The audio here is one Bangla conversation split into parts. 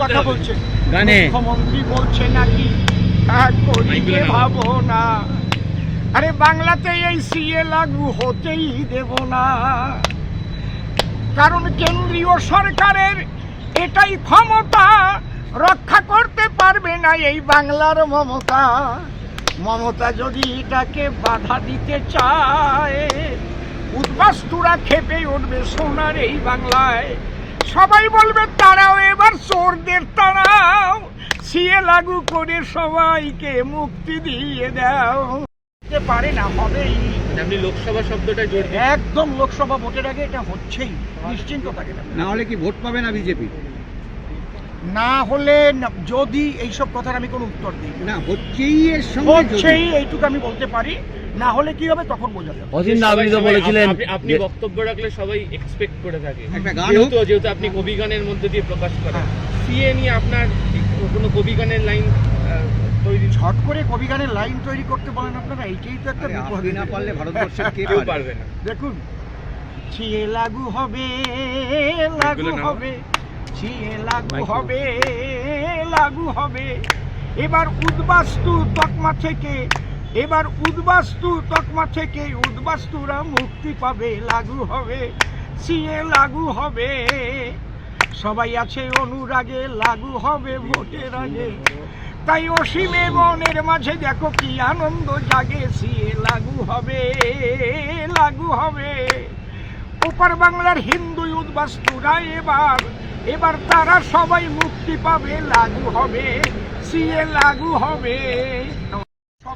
কথা বলছেন। মুখ্যমন্ত্রী বলছে নাকি কাজ করিতে ভাবো না। আরে বাংলাতে এই সিএ লাগু হতেই দেব না। কারণ কেন্দ্রীয় সরকারের এটাই ক্ষমতা রক্ষা করতে পারবে না এই বাংলার মমতা। মমতা যদি এটাকে বাধা দিতে চায় উদ্বাস্তুরা খেপে উঠবে সোনার এই বাংলায়। সবাই বলবে তারাও এবার চোরদের তারাও। সিএ লাগু করে সবাইকে মুক্তি দিয়ে দাও। পারে না হবেই। আপনি লোকসভা শব্দটা জোর একদম লোকসভা ভোটের আগে এটা হচ্ছেই নিশ্চিন্ত থাকে না। না হলে কি ভোট পাবে না বিজেপি? না হলে যদি এইসব কথার আমি কোনো উত্তর দিই না। হচ্ছেই এর সঙ্গে হচ্ছেই এইটুকু আমি বলতে পারি না হলে কি হবে তখন বোঝা যাবে। অসীম নাগরিক বলেছিলেন আপনি- বক্তব্য রাখলে সবাই এক্সপেক্ট করে থাকে। একটা গান যেহেতু যেহেতু আপনি কবি গানের মধ্যে দিয়ে প্রকাশ করেন। হ্যাঁ। সিএ নিয়ে আপনার কোনো কবি গানের লাইন তৈরি ঝট করে কবি গানের লাইন তৈরি করতে বলেন আপনারা এইটাই তো একটা বিপদ। না পারলে ভারতবর্ষের কেউ পারবে? পারবে না। দেখুন ছিয়ে লাগু হবে লাগু হবে ছিয়ে লাগু হবে লাগু হবে। এবার উদ্বাস্তু তকমা থেকে এবার উদ্বাস্তু তকমা থেকে উদ্বাস্তুরা মুক্তি পাবে, লাগু হবে সিএ লাগু হবে। সবাই আছে অনুরাগে, লাগু হবে ভোটের আগে। তাই অসীমে মনের মাঝে দেখো কি আনন্দ জাগে সিএ লাগু হবে লাগু হবে। ওপার বাংলার হিন্দু উদ্বাস্তুরা এবার এবার তারা সবাই মুক্তি পাবে, লাগু হবে সিএ লাগু হবে।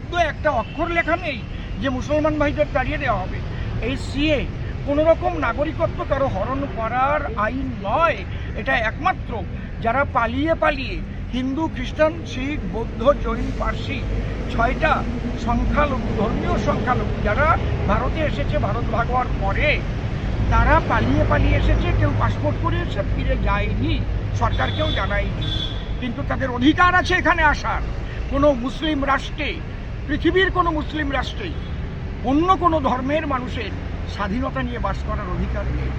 শব্দ একটা অক্ষর লেখা নেই যে মুসলমান ভাইদের তাড়িয়ে দেওয়া হবে। এই সিএ কোনো রকম নাগরিকত্ব কারও হরণ করার আইন নয়। এটা একমাত্র যারা পালিয়ে পালিয়ে হিন্দু, খ্রিস্টান, শিখ, বৌদ্ধ, জৈন, পার্সি ছয়টা সংখ্যালঘু, ধর্মীয় সংখ্যালঘু যারা ভারতে এসেছে, ভারত ভাগ হওয়ার পরে, তারা পালিয়ে পালিয়ে এসেছে, কেউ পাসপোর্ট করে এসে ফিরে যায়নি, সরকারকেও জানায়নি। কিন্তু তাদের অধিকার আছে এখানে আসার। কোনো মুসলিম রাষ্ট্রে পৃথিবীর কোনো মুসলিম রাষ্ট্রেই অন্য কোনো ধর্মের মানুষের স্বাধীনতা নিয়ে বাস করার অধিকার নেই।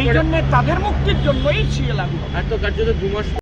এই জন্য তাদের মুক্তির জন্যই সিএ লাগু এত আর তো কার্যত দু মাস